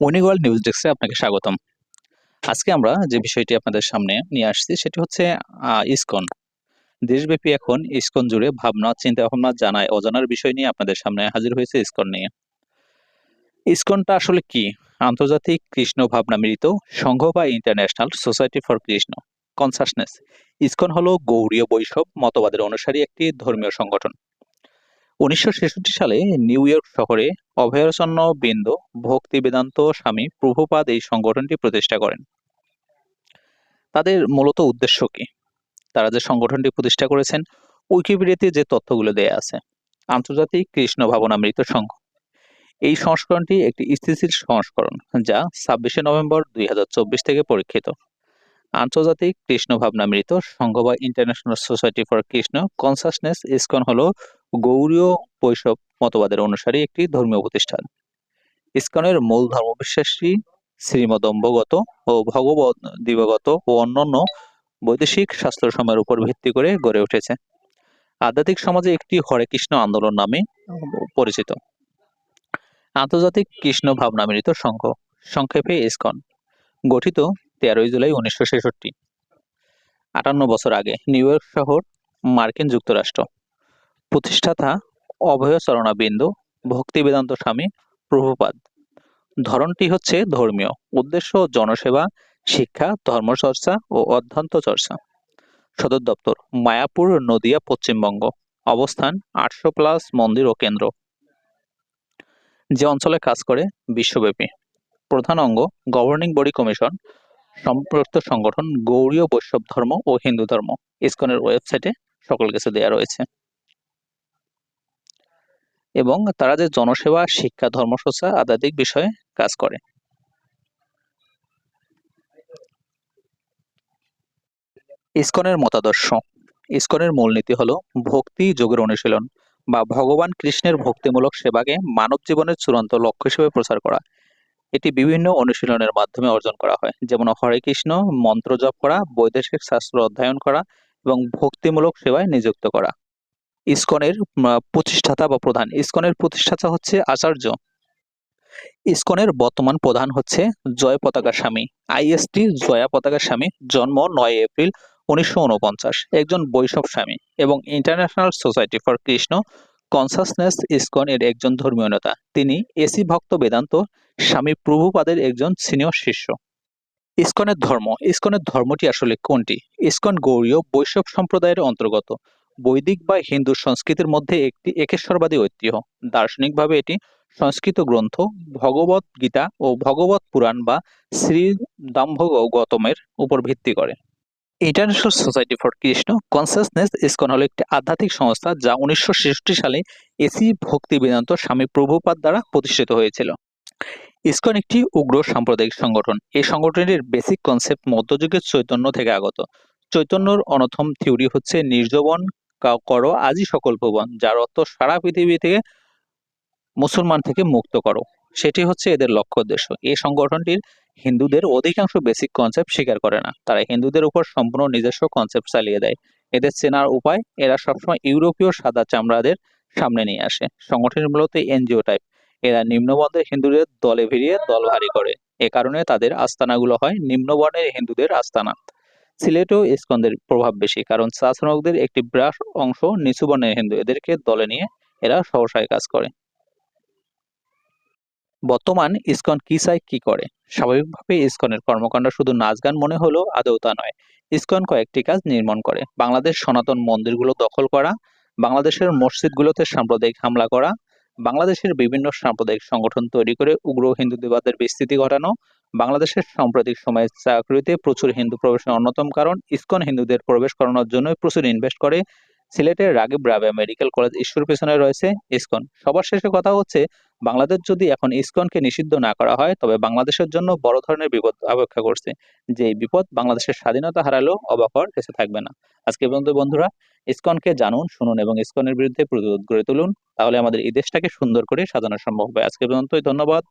উনিওয়াল news ডেস্কে আপনাকে স্বাগতম। আজকে আমরা যে বিষয়টি আপনাদের সামনে নিয়ে আসছি, সেটি হচ্ছে ইসকন। দেশব্যাপী এখন ইসকন জুড়ে ভাবনা চিন্তা ভাবনা জানায়, অজানার বিষয় নিয়ে আপনাদের সামনে হাজির হয়েছে ইসকন নিয়ে। ইসকনটা আসলে কি? আন্তর্জাতিক কৃষ্ণ ভাবনা মিলিত সংঘ বা international society for Krishna? Consciousness. ISKCON হলো গৌড়ীয় বৈষব মতবাদের অনুসারী একটি ধর্মীয় সংগঠন। উনিশশো ছেষট্টি সালে নিউ ইয়র্ক শহরে অভয়ারচন্ন বিন্দু ভক্তি বেদান্ত স্বামী প্রভুপাদ এই সংগঠনটি প্রতিষ্ঠা করেন। তাদের মূলত উদ্দেশ্য কি? তারা যে সংগঠনটি প্রতিষ্ঠা করেছেন, উইকিপিডিয়াতে যে তথ্যগুলো দেয়া আছে, আন্তর্জাতিক কৃষ্ণ ভাবনামৃত সংঘ। এই সংস্করণটি একটি স্থিতিশীল সংস্করণ যা ছাব্বিশে নভেম্বর দুই হাজার চব্বিশ থেকে পরীক্ষিত। আন্তর্জাতিক কৃষ্ণ ভাবনামৃত সংঘ বা international society for Krishna consciousness ISKCON হলো গৌড়ীয় বৈষ্ণব মতবাদের অনুসারী একটি ধর্মীয় প্রতিষ্ঠান। ইসকনের মূল ধর্মবিশ্বাসী শ্রীমদম্বগত ও ভগবত দিবগত ও অন্যান্য বৈদেশিক শাস্ত্রসমূহের উপর ভিত্তি করে গড়ে উঠেছে। আধ্যাত্মিক সমাজে একটি হরে কৃষ্ণ আন্দোলন নামে পরিচিত। আন্তর্জাতিক কৃষ্ণ ভাবনা ভাবনামৃত সংঘ, সংক্ষেপে ইসকন, গঠিত তেরোই জুলাই উনিশশো ছেষট্টি। আটান্ন বছর আগে নিউ ইয়র্ক শহর মার্কিন যুক্তরাষ্ট্র। প্রতিষ্ঠাতা অভয়চরণা বিন্দু, ভক্তি বেদান্ত স্বামী প্রভুপাদ। ধরনটি হচ্ছে ধর্মীয়। উদ্দেশ্য জনসেবা, শিক্ষা, ধর্মচর্চা ও অধ্যান্ত চর্চা সদর দপ্তর, মায়াপুর, নদিয়া, পশ্চিমবঙ্গ। অবস্থান আটশো প্লাস মন্দির ও কেন্দ্র। যে অঞ্চলে কাজ করে, বিশ্বব্যাপী। প্রধান অঙ্গ, গভর্নিং বডি কমিশন, সম্পৃক্ত সংগঠন গৌড়ীয় বৈষ্ণব ধর্ম ও হিন্দু ধর্ম। ইসকনের ওয়েবসাইটে সকল কিছু দেওয়া রয়েছে। এবং তারা যে জনসেবা, শিক্ষা ধর্মচর্চা আধ্যাত্মিক বিষয়ে কাজ করে। ইসকনের মতাদর্শ। ইসকনের মূলনীতি হলো ভক্তি যোগের অনুশীলন বা ভগবান কৃষ্ণের ভক্তিমূলক সেবাকে মানব জীবনের চূড়ান্ত লক্ষ্য হিসেবে প্রচার করা। এটি বিভিন্ন অনুশীলনের মাধ্যমে অর্জন করা হয়, যেমন হরে কৃষ্ণ, মন্ত্র জপ করা, বৈদেশিক শাস্ত্র অধ্যয়ন করা এবং ভক্তিমূলক সেবায় নিযুক্ত করা। ইসকনের প্রতিষ্ঠাতা বা প্রধান। ইসকনের প্রতিষ্ঠাতা হচ্ছে আচার্য। ইসকনের বর্তমান প্রধান হচ্ছে জয় পতাকা স্বামী। আইএসটি জয়া পতাকা স্বামী, জন্ম নয় এপ্রিল উনিশশো উনপঞ্চাশ একজন বৈষ্ণব স্বামী এবং international society for Krishna, consciousness ISKCON এর একজন ধর্মীয় নেতা। তিনি এসি ভক্ত বেদান্ত, স্বামী প্রভুপাদের একজন সিনিয়র শিষ্য। ইসকনের ধর্ম। ইসকনের ধর্মটি আসলে কোনটি? ইসকন গৌড়ীয় বৈষ্ণব সম্প্রদায়ের অন্তর্গত। বৈদিক বা হিন্দু সংস্কৃতির মধ্যে একটি একেশ্বরবাদী ঐতিহ্য। দার্শনিকভাবে এটি সংস্কৃত গ্রন্থ, ভগবত গীতা ও ভগবত পুরাণ বা শ্রী দাম্ভগ গৌতমের উপর ভিত্তি করে। International society for Krishna consciousness ISKCON হলো একটি আধ্যাত্মিক সংস্থা যা উনিশশো সালে এসি ভক্তি বেদান্ত স্বামী প্রভুপাদ দ্বারা প্রতিষ্ঠিত হয়েছিল। ইসকন একটি উগ্র সাম্প্রদায়িক সংগঠন। এই সংগঠনের বেসিক কনসেপ্ট মধ্যযুগের চৈতন্য থেকে আগত। চৈতন্যর অনথম থিওরি হচ্ছে নির্জবন করো, আজই সকল ভুবন যার অর্থ সারা পৃথিবী থেকে মুসলমান থেকে মুক্ত করো। সেটি হচ্ছে এদের লক্ষ্য উদ্দেশ্য। এই সংগঠনটির হিন্দুদের অধিকাংশ বেসিক কনসেপ্ট স্বীকার করে না। তারা হিন্দুদের উপর সম্পূর্ণ নিজস্ব কনসেপ্ট চালিয়ে দেয়। এদের চেনার উপায়, এরা সবসময় ইউরোপীয় সাদা চামড়াদের সামনে নিয়ে আসে। সংগঠন মূলত এনজিও টাইপ এরা নিম্নবর্ণের হিন্দুদের দলে ভিড়িয়ে দল ভারী করে। এ কারণে তাদের আস্তানাগুলো হয় নিম্নবর্ণের হিন্দুদের আস্তানা। সিলেটেও ইস্কনদের প্রভাব বেশি, কারণ শাসনকদের একটি বিরাট অংশ নিচু বর্ণের হিন্দু এদেরকে দলে নিয়ে এরা সহসায় কাজ করে। বর্তমান ইসকন কি চায়, কি করে? স্বাভাবিকভাবে ইসকনের কর্মকাণ্ড শুধু নাচ গান মনে হলেও আদৌ তা নয়। ইসকন কয়েকটি কাজ নির্মাণ করে। বাংলাদেশ সনাতন মন্দিরগুলো দখল করা, বাংলাদেশের মসজিদগুলোতে সাম্প্রদায়িক হামলা করা, বাংলাদেশের বিভিন্ন সাম্প্রদায়িক সংগঠন তৈরি করে উগ্র হিন্দুদেবাদের বিস্তৃতি ঘটানো বাংলাদেশের সাম্প্রতিক সময়ে চাকরিতে প্রচুর হিন্দু প্রবেশের অন্যতম কারণ, ইসকন হিন্দুদের প্রবেশ করানোর জন্য প্রচুর ইনভেস্ট করে সিলেটের রাগিব রাবেয়া মেডিকেল কলেজ ইস্যুর পেছনে রয়েছে ইসকন। সবার শেষে কথা হচ্ছে, বাংলাদেশ যদি এখন ইসকনকে নিষিদ্ধ না করা হয়, তবে বাংলাদেশের জন্য বড় ধরনের বিপদ অপেক্ষা করছে। যে বিপদ বাংলাদেশের স্বাধীনতা হারালেও অবাক হওয়ার থাকবে না। আজকে পর্যন্ত বন্ধুরা, ইসকনকে জানুন, শুনুন এবং ইসকনের বিরুদ্ধে প্রতিরোধ গড়ে তুলুন। তাহলে আমাদের এই দেশটাকে সুন্দর করে সাজানো সম্ভব হবে। আজকে পর্যন্তই, ধন্যবাদ।